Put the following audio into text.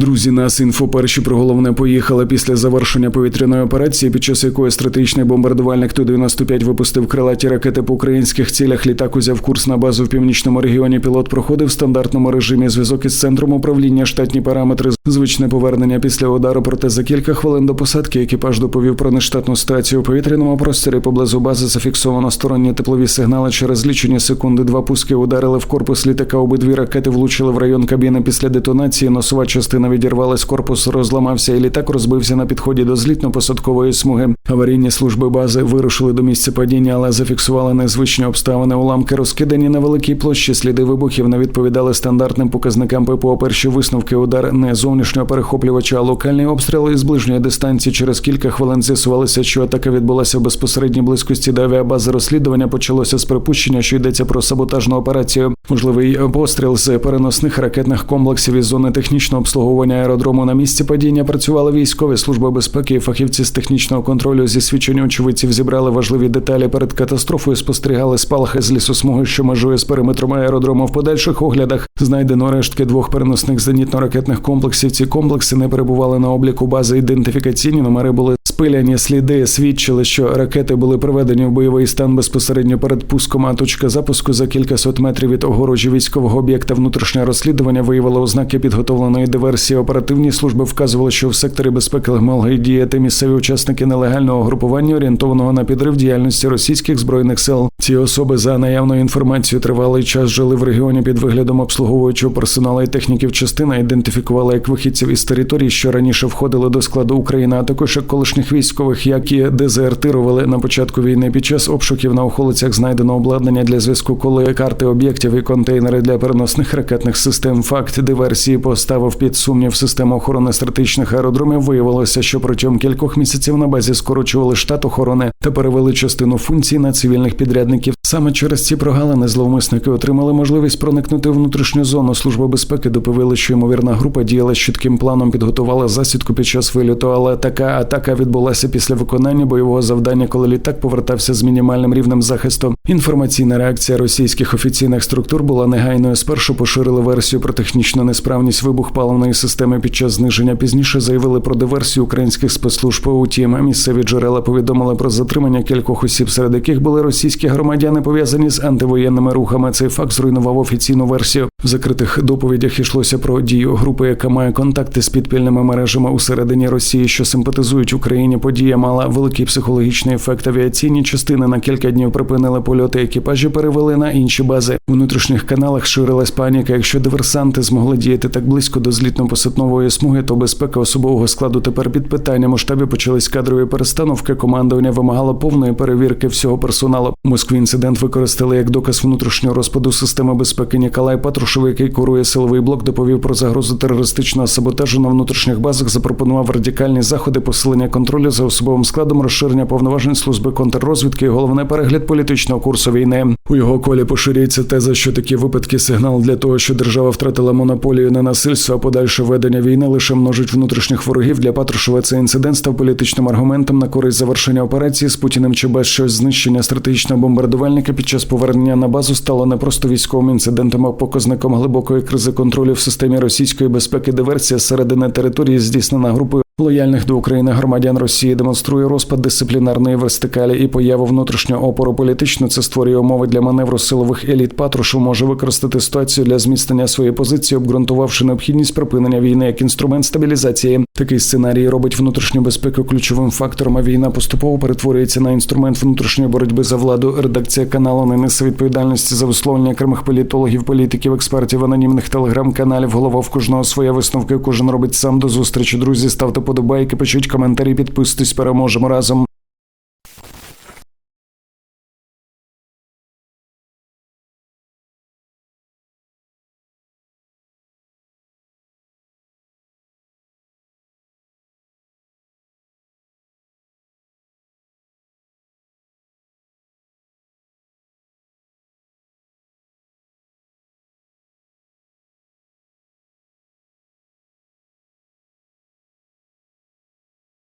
Друзі, нас інфо перші про головне поїхали після завершення повітряної операції, під час якої стратегічний бомбардувальник Ту-95 випустив крилаті ракети по українських цілях. Літак узяв курс на базу в північному регіоні. Пілот проходив в стандартному режимі зв'язок із центром управління, штатні параметри, звичне повернення після удару. Проте за кілька хвилин до посадки екіпаж доповів про нештатну ситуацію у повітряному просторі. Поблизу бази зафіксовано сторонні теплові сигнали. Через лічені секунди два пуски ударили в корпус літака. Обидві ракети влучили в район кабіни після детонації. Носова частина відірвалась, корпус розламався, і літак розбився на підході до злітно-посадкової смуги. Аварійні служби бази вирушили до місця падіння, але зафіксували незвичні обставини. Уламки розкидані на великій площі. Сліди вибухів не відповідали стандартним показникам ППО. Перші висновки удар не зовнішнього перехоплювача, а локальний обстріл із ближньої дистанції. Через кілька хвилин з'ясувалося, що атака відбулася в безпосередній близькості до авіабази. Розслідування почалося з припущення, що йдеться про саботажну операцію. Можливий постріл з переносних ракетних комплексів із зони технічного обслуговування аеродрому на місці падіння працювали військові служби безпеки і фахівці з технічного контролю. Зі свідчень очевидців зібрали важливі деталі перед катастрофою. Спостерігали спалахи з лісосмуги, що межує з периметром аеродрому. В подальших оглядах знайдено рештки двох переносних зенітно-ракетних комплексів. Ці комплекси не перебували на обліку бази. Ідентифікаційні номери були спиляні. Сліди свідчили, що ракети були приведені в бойовий стан безпосередньо перед пуском. А точка запуску за кількасот метрів від огорожі військового об'єкта. Внутрішнє розслідування виявило ознаки підготовленої диверсії. Оперативні служби вказували, що в секторі безпеки могли діяти місцеві учасники нелегального групування, орієнтованого на підрив діяльності російських збройних сил. Ці особи за наявною інформацією тривалий час жили в регіоні під виглядом обслуговуючого персоналу і техніків. Частина ідентифікувала як вихідців із територій, що раніше входили до складу України, а також як колишніх військових, які дезертирували на початку війни. Під час обшуків на околицях знайдено обладнання для зв'язку, коли карти об'єктів і контейнери для переносних ракетних систем. Факт диверсії поставив під сумнів систему охорони стратегічних аеродромів. Виявилося, що протягом кількох місяців на базі скорочували штат охорони та перевели частину функцій на цивільних підрядників. Саме через ці прогалини зловмисники отримали можливість проникнути в внутрішню зону. Служба безпеки доповіли, що ймовірна група діяла з чітким планом, підготувала засідку під час виліту. Але така атака відбулася після виконання бойового завдання, коли літак повертався з мінімальним рівнем захисту. Інформаційна реакція російських офіційних структур була негайною. Спершу поширили версію про технічну несправність вибух паливної системи під час зниження. Пізніше заявили про диверсію українських спецслужб. Утім, місцеві джерела повідомили про затримання кількох осіб, серед яких були російські громадяни, пов'язані з антивоєнними рухами. Цей факт зруйнував офіційну версію. В закритих доповідях йшлося про дію групи, яка має контакти з підпільними мережами усередині Росії, що симпатизують Україні. Подія мала великий психологічний ефект. Авіаційні частини на кілька днів припинили польоти. Екіпажі перевели на інші бази. У внутрішніх каналах ширилась паніка. Якщо диверсанти змогли діяти так близько до злітно-посаднової смуги, то безпека особового складу тепер під питанням. У штабі почались кадрові перестановки. Командування вимагало повної перевірки всього персоналу. Москві інцидент використали як доказ внутрішнього розпаду системи безпеки. Ніколай Патрушев, який курує силовий блок, доповів про загрозу терористичного саботажу на внутрішніх базах. Запропонував радикальні заходи посилення контролю за особовим складом, розширення повноважень служби контррозвідки і головне перегляд політичного курсу війни. У його колі поширюється теза, що такі випадки сигнал для того, що держава втратила монополію на насильство, а подальше ведення війни лише множить внутрішніх ворогів. Для Патрушева цей інцидент став політичним аргументом на користь завершення операції з Путіним чи без щось знищення стратегічного бомбардувальника під час повернення на базу стало не просто військовим інцидентом, а показником глибокої кризи контролю в системі російської безпеки. Диверсія зсередини території здійснена групою лояльних до України громадян Росії демонструє розпад дисциплінарної вертикалі і появу внутрішнього опору політично. Це створює умови для маневру силових еліт. Патрушев може використати ситуацію для зміцнення своєї позиції, обґрунтувавши необхідність припинення війни як інструмент стабілізації. Такий сценарій робить внутрішню безпеку ключовим фактором. А війна поступово перетворюється на інструмент внутрішньої боротьби за владу. Редакція каналу не несе відповідальності за висловлення окремих політологів, політиків, експертів, анонімних телеграм-каналів. Голова в кожного своя висновка. Кожен робить сам до зустрічі. Друзі, ставте подобайки, пишіть коментарі, підписуйтесь. Переможемо разом.